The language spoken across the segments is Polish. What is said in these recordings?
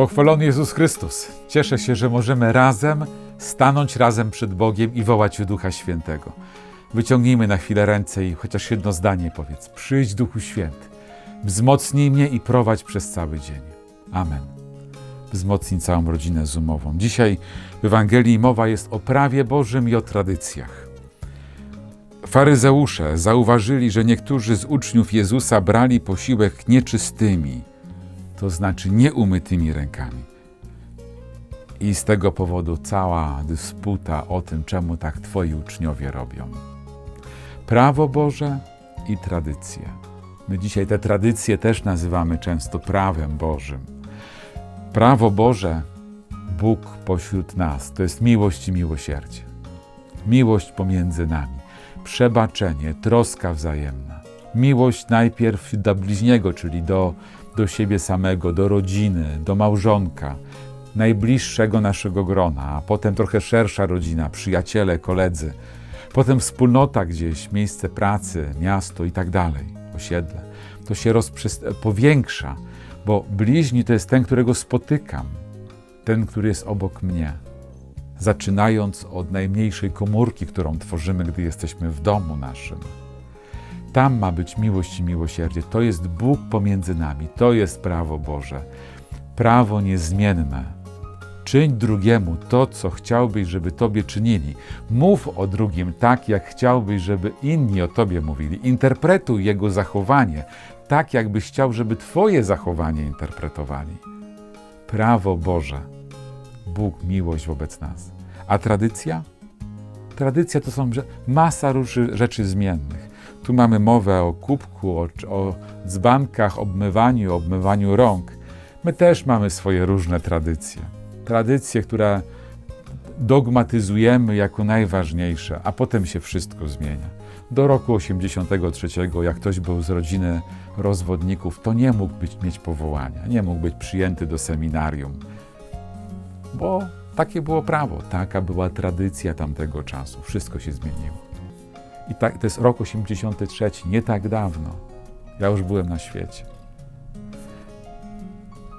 Pochwalony Jezus Chrystus. Cieszę się, że możemy razem stanąć razem przed Bogiem i wołać o Ducha Świętego. Wyciągnijmy na chwilę ręce i chociaż jedno zdanie powiedz. Przyjdź Duchu Święty, wzmocnij mnie i prowadź przez cały dzień. Amen. Wzmocnij całą rodzinę zoomową. Dzisiaj w Ewangelii mowa jest o prawie Bożym i o tradycjach. Faryzeusze zauważyli, że niektórzy z uczniów Jezusa brali posiłek nieczystymi, to znaczy nieumytymi rękami. I z tego powodu cała dysputa o tym, czemu tak Twoi uczniowie robią. Prawo Boże i tradycje. My dzisiaj te tradycje też nazywamy często prawem Bożym. Prawo Boże, Bóg pośród nas, to jest miłość i miłosierdzie. Miłość pomiędzy nami, przebaczenie, troska wzajemna. Miłość najpierw do bliźniego, czyli do, do siebie samego, do rodziny, do małżonka, najbliższego naszego grona, a potem trochę szersza rodzina, przyjaciele, koledzy, potem wspólnota gdzieś, miejsce pracy, miasto i tak dalej, osiedle. To się powiększa, bo bliźni to jest ten, którego spotykam, ten, który jest obok mnie. Zaczynając od najmniejszej komórki, którą tworzymy, gdy jesteśmy w domu naszym. Tam ma być miłość i miłosierdzie. To jest Bóg pomiędzy nami. To jest prawo Boże. Prawo niezmienne. Czyń drugiemu to, co chciałbyś, żeby tobie czynili. Mów o drugim tak, jak chciałbyś, żeby inni o tobie mówili. Interpretuj jego zachowanie tak, jakbyś chciał, żeby twoje zachowanie interpretowali. Prawo Boże. Bóg, miłość wobec nas. A tradycja? Tradycja to są masa rzeczy zmiennych. Tu mamy mowę o kubku, o, o dzbankach, obmywaniu, obmywaniu rąk. My też mamy swoje różne tradycje. Tradycje, które dogmatyzujemy jako najważniejsze, a potem się wszystko zmienia. Do roku 83, jak ktoś był z rodziny rozwodników, to nie mógł być, mieć powołania, nie mógł być przyjęty do seminarium, bo takie było prawo, taka była tradycja tamtego czasu. Wszystko się zmieniło. I tak, to jest rok 83, nie tak dawno. Ja już byłem na świecie.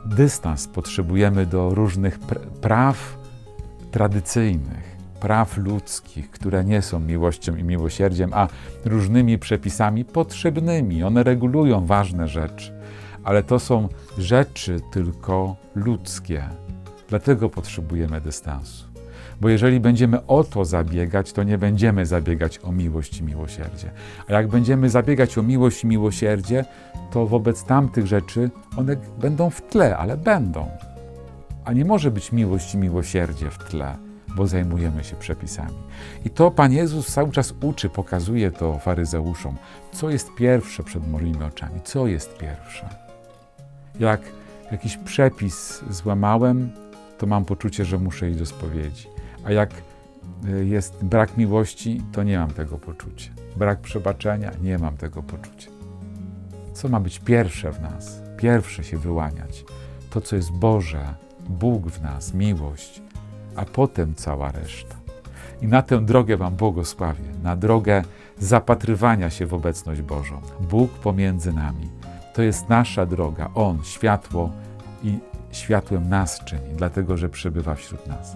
Dystans potrzebujemy do różnych pr praw tradycyjnych, praw ludzkich, które nie są miłością i miłosierdziem, a różnymi przepisami potrzebnymi. One regulują ważne rzeczy, ale to są rzeczy tylko ludzkie. Dlatego potrzebujemy dystansu. Bo jeżeli będziemy o to zabiegać, to nie będziemy zabiegać o miłość i miłosierdzie. A jak będziemy zabiegać o miłość i miłosierdzie, to wobec tamtych rzeczy one będą w tle, ale będą. A nie może być miłość i miłosierdzie w tle, bo zajmujemy się przepisami. I to Pan Jezus cały czas uczy, pokazuje to faryzeuszom, co jest pierwsze przed moimi oczami, co jest pierwsze. Jak jakiś przepis złamałem, to mam poczucie, że muszę iść do spowiedzi. A jak jest brak miłości, to nie mam tego poczucia. Brak przebaczenia, nie mam tego poczucia. Co ma być pierwsze w nas? Pierwsze się wyłaniać. To, co jest Boże, Bóg w nas, miłość, a potem cała reszta. I na tę drogę Wam błogosławię, na drogę zapatrywania się w obecność Bożą. Bóg pomiędzy nami. To jest nasza droga. On, światło i światłem nas czyni, dlatego że przebywa wśród nas.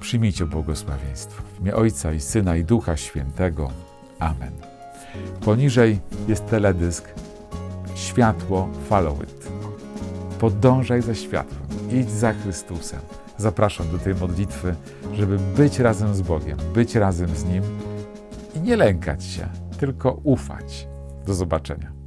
Przyjmijcie błogosławieństwo. W imię Ojca i Syna i Ducha Świętego. Amen. Poniżej jest teledysk Światło Follow It. Podążaj za światłem. Idź za Chrystusem. Zapraszam do tej modlitwy, żeby być razem z Bogiem, być razem z Nim i nie lękać się, tylko ufać. Do zobaczenia.